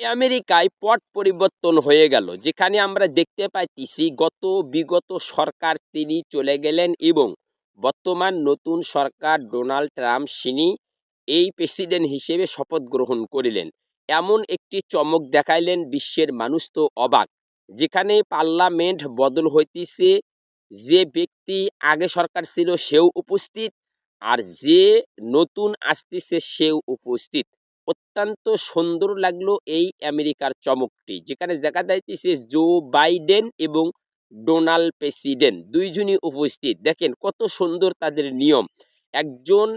আমেরিকায় পট পরিবর্তন হয়ে গেল। যেখানে আমরা দেখতে পাইতেছি গত বিগত সরকার তিনি চলে গেলেন এবং বর্তমান নতুন সরকার ডোনাল্ড ট্রাম্প সিনি এই প্রেসিডেন্ট হিসেবে শপথ গ্রহণ করিলেন। এমন একটি চমক দেখাইলেন বিশ্বের মানুষ তো অবাক। যেখানে পার্লামেন্ট বদল হইতেছে, যে ব্যক্তি আগে সরকার ছিল সেও উপস্থিত, আর যে নতুন আসতেছে সেও উপস্থিত। অত্যন্ত সুন্দর লাগল এই আমেরিকার চমকটি, যেখানে দেখা যাইতেছে জো বাইডেন এবং ডোনাল্ড প্রেসিডেন্ট দুইজনই উপস্থিত। দেখেন কত সুন্দর তাদের নিয়ম। একজন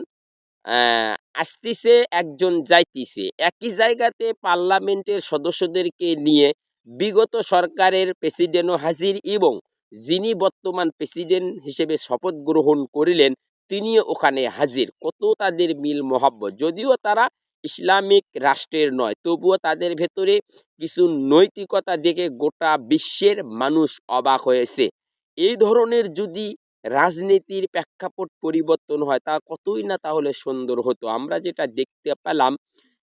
আসতিছে, একজন যাইতিছে। একই জায়গাতে পার্লামেন্টের সদস্যদেরকে নিয়ে বিগত সরকারের প্রেসিডেন্টও হাজির এবং যিনি বর্তমান প্রেসিডেন্ট হিসেবে শপথ গ্রহণ করিলেন, তিনিও ওখানে হাজির। কত তাদের মিল মহাব্বত যদিও তারা ইসলামিক রাষ্ট্রের নয়। তবুও তাদের ভেতরে কিছু নৈতিকতা দেখে গোটা বিশ্বের মানুষ অবাক হয়েছে। এই ধরনের যদি রাজনীতির প্রেক্ষাপট পরিবর্তন হয়, তা কতই না তাহলে সুন্দর হতো। আমরা যেটা দেখতে পেলাম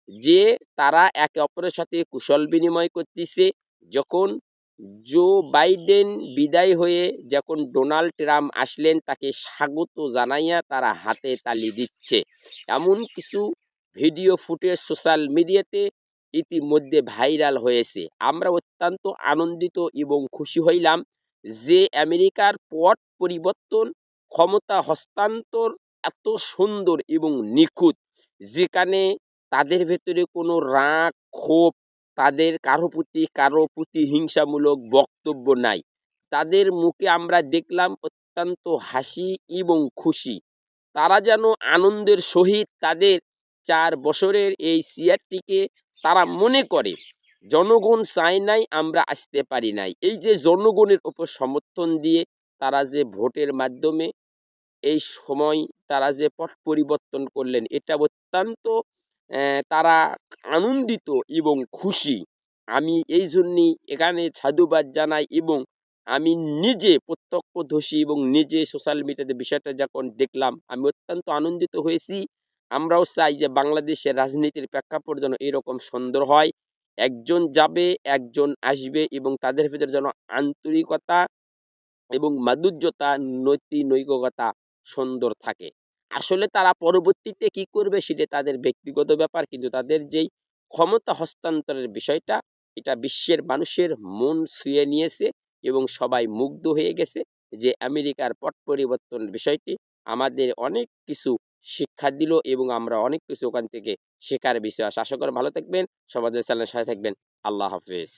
যে, তারা একে অপরের সাথে কুশল বিনিময় করতেছে। যখন জো বাইডেন বিদায় হয়ে যখন ডোনাল্ড ট্রাম্প আসলেন, তাকে স্বাগত জানাইয়া তারা হাতে তালি দিচ্ছে। এমন কিছু ভিডিও ফুটেজ সোশ্যাল মিডিয়াতে ইতিমধ্যে ভাইরাল হয়েছে। আমরা অত্যন্ত আনন্দিত এবং খুশি হইলাম যে আমেরিকার পট পরিবর্তন ক্ষমতা হস্তান্তর এত সুন্দর এবং নিখুঁত, যেখানে তাদের ভেতরে কোনো রাগ, ক্ষোভ, তাদের কারও প্রতি কারও প্রতি হিংসামূলক বক্তব্য নাই। তাদের মুখে আমরা দেখলাম অত্যন্ত হাসি এবং খুশি। তারা যেন আনন্দের সহিত তাদের চার বছরের এই সিয়ারটিকে তারা মনে করে, জনগণ চায় নাই আমরা আসতে পারি নাই। এই যে জনগণের উপর সমর্থন দিয়ে তারা যে ভোটের মাধ্যমে এই সময় তারা যে পট পরিবর্তন করলেন, এটা অত্যন্ত তারা আনন্দিত এবং খুশি। আমি এই জন্যই এখানে সাধুবাদ জানাই এবং আমি নিজে প্রত্যক্ষদর্শী এবং নিজে সোশ্যাল মিডিয়াতে বিষয়টা যখন দেখলাম, আমি অত্যন্ত আনন্দিত হয়েছি। আমরাও চাই যে বাংলাদেশের রাজনীতির প্রেক্ষাপট যেন এরকম সুন্দর হয়। একজন যাবে, একজন আসবে এবং তাদের ভিতরে যেন আন্তরিকতা এবং মাধুর্যতা নৈতি নৈতিকতা সুন্দর থাকে। আসলে তারা পরবর্তীতে কি করবে সেটা তাদের ব্যক্তিগত ব্যাপার, কিন্তু তাদের যেই ক্ষমতা হস্তান্তরের বিষয়টা, এটা বিশ্বের মানুষের মন ছুঁয়ে নিয়েছে এবং সবাই মুগ্ধ হয়ে গেছে যে আমেরিকার পট পরিবর্তনের বিষয়টি আমাদের অনেক কিছু শিক্ষা দিল এবং আমরা অনেক কিছু ওখান থেকে শেখার বিষয়। আশা করি ভালো থাকবেন, সমাজের চ্যানেলের সাথে থাকবেন। আল্লাহ হাফেজ।